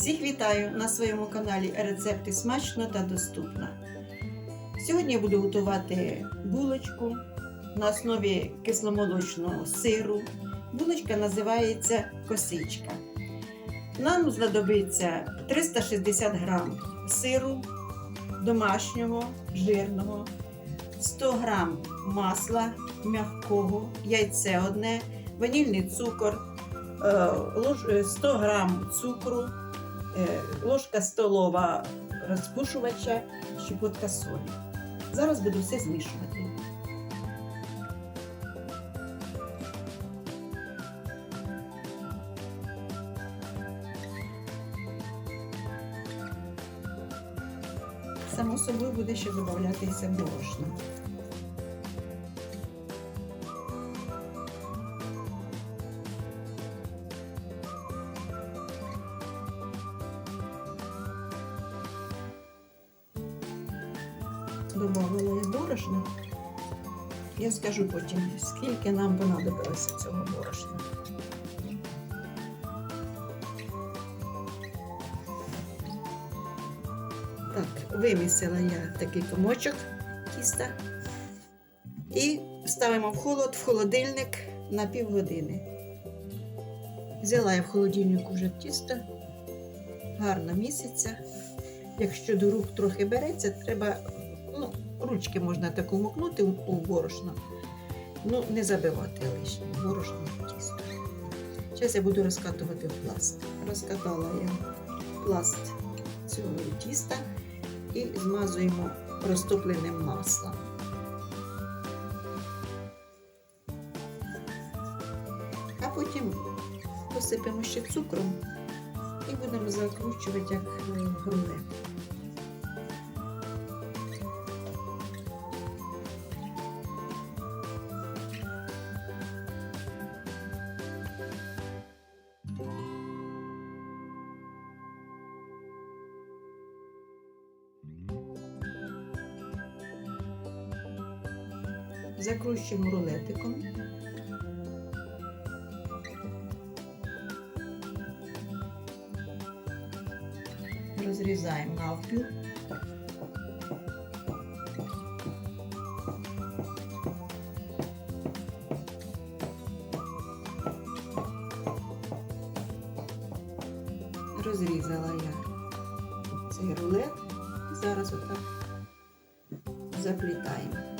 Всіх вітаю на своєму каналі Рецепти смачно та доступно. Сьогодні я буду готувати булочку на основі кисломолочного сиру. Булочка називається косичка. Нам знадобиться 360 грам сиру домашнього, жирного, 100 грам масла м'якого, яйце одне, ванільний цукор, е, лож- е, 100 грам цукру, е, ложка столова розпушувача, щепотка солі. Зараз буду все змішувати. Само собою буде ще додатися борошно. Добавила я борошно. Я скажу потім, скільки нам понадобилося цього борошна. Так, вимісила я такий комочок тіста і ставимо в холод, в холодильник на півгодини. Взяла я в холодильнику вже тісто, гарно місяця. Якщо до рук трохи береться, треба, ну, ручки можна так умокнути у, борошно, ну, не забивати лишнє борошно тісто. Зараз я буду розкатувати пласт. Розкатала я пласт цього тіста і змазуємо розтопленим маслом. А потім посипемо ще цукром і будемо закручувати як е, Закручуємо рулетиком. Розрізаємо навпіл. Розрізала я цей рулет. Зараз отак заплітаємо.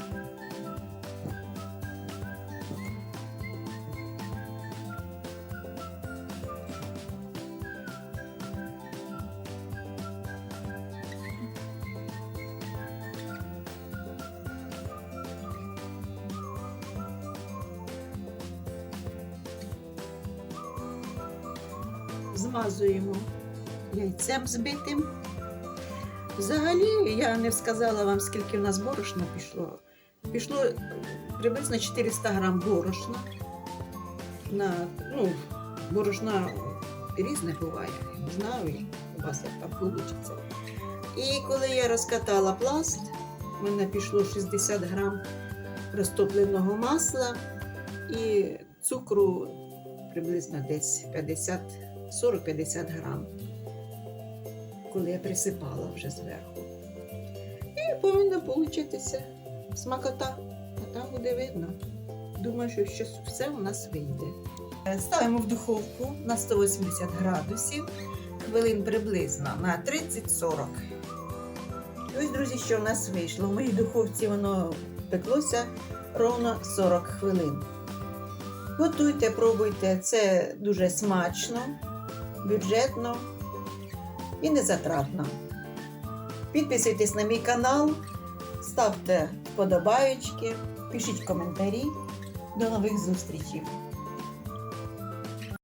Змазуємо яйцем збитим. Взагалі, я не сказала вам, скільки в нас борошна пішло. Пішло приблизно 400 грам борошна. На, ну, борошна різне буває. Не знаю, у вас як там вийде. І коли я розкатала пласт, в мене пішло 60 грам розтопленого масла і цукру приблизно десь 50 40-50 грам, коли я присипала вже зверху. І повинна получитися смакота, а там буде видно. Думаю, що щось все у нас вийде. Е, Ставимо в духовку на 180 градусів, хвилин приблизно на 30-40. Ось, друзі, що в нас вийшло. В моїй духовці воно пеклося ровно 40 хвилин. Готуйте, пробуйте, це дуже смачно, бюджетно і незатратно. Підписуйтесь на мій канал, ставте вподобаючки, пишіть коментарі. До нових зустрічей!